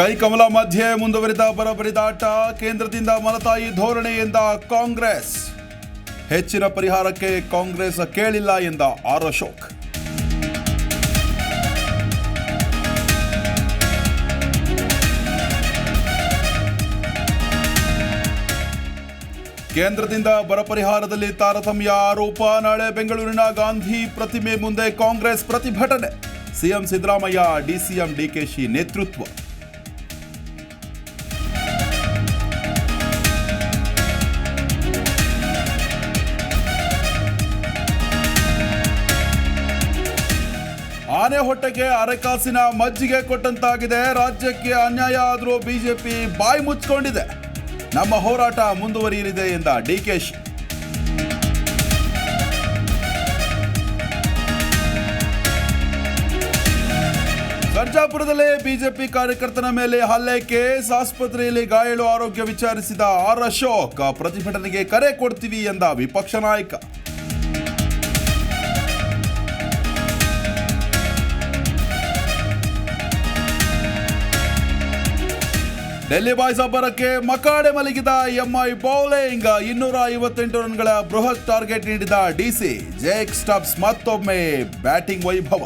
ಕೈಕಮಲ ಮಧ್ಯೆ ಮುಂದುವರಿದ ಬರಬರಿದಾಟ ಕೇಂದ್ರದಿಂದ ಮಲತಾಯಿ ಎಂದ ಕಾಂಗ್ರೆಸ್. ಹೆಚ್ಚಿನ ಪರಿಹಾರಕ್ಕೆ ಕಾಂಗ್ರೆಸ್ ಕೇಳಿಲ್ಲ ಎಂದ ಆರ್ ಅಶೋಕ್. ಕೇಂದ್ರದಿಂದ ಬರ ಪರಿಹಾರದಲ್ಲಿ ತಾರತಮ್ಯ ಆರೋಪ, ನಾಳೆ ಬೆಂಗಳೂರಿನ ಗಾಂಧಿ ಪ್ರತಿಮೆ ಮುಂದೆ ಕಾಂಗ್ರೆಸ್ ಪ್ರತಿಭಟನೆ. ಸಿಎಂ ಸಿದ್ದರಾಮಯ್ಯ, ಡಿಸಿಎಂ ಡಿಕೆಶಿ ನೇತೃತ್ವ. ಆನೆ ಹೊಟ್ಟೆಗೆ ಅರೆಕಾಸಿನ ಮಜ್ಜಿಗೆ ಕೊಟ್ಟಂತಾಗಿದೆ. ರಾಜ್ಯಕ್ಕೆ ಅನ್ಯಾಯ ಆದರೂ ಬಿಜೆಪಿ ಬಾಯಿ ಮುಚ್ಚಿಕೊಂಡಿದೆ. ನಮ್ಮ ಹೋರಾಟ ಮುಂದುವರಿಯಲಿದೆ ಎಂದ ಡಿಕೆಶ್ ಸರ್ಜಾಪುರದಲ್ಲೇ ಬಿಜೆಪಿ ಕಾರ್ಯಕರ್ತನ ಮೇಲೆ ಹಲ್ಲೆ. ಕೇಸ್ ಆಸ್ಪತ್ರೆಯಲ್ಲಿ ಗಾಯಾಳು ಆರೋಗ್ಯ ವಿಚಾರಿಸಿದ ಆರ್ ಅಶೋಕ್. ಪ್ರತಿಭಟನೆಗೆ ಕರೆ ಕೊಡ್ತೀವಿ ಎಂದ ವಿಪಕ್ಷ ನಾಯಕ. ಡೆಲ್ಲಿ ಬಾಯ್ಸ್ ಅಬ್ಬರಕ್ಕೆ ಮಕಾಡೆ ಮಲಗಿದ ಎಂಐ ಬೌಲಿಂಗ್ ಇನ್ನೂರ ಐವತ್ತೆಂಟು ರನ್ಗಳ ಬೃಹತ್ ಟಾರ್ಗೆಟ್ ನೀಡಿದ ಡಿಸಿ ಜೇಕ್ ಸ್ಟಬ್ಸ್ ಮತ್ತೊಮ್ಮೆ ಬ್ಯಾಟಿಂಗ್ ವೈಭವ.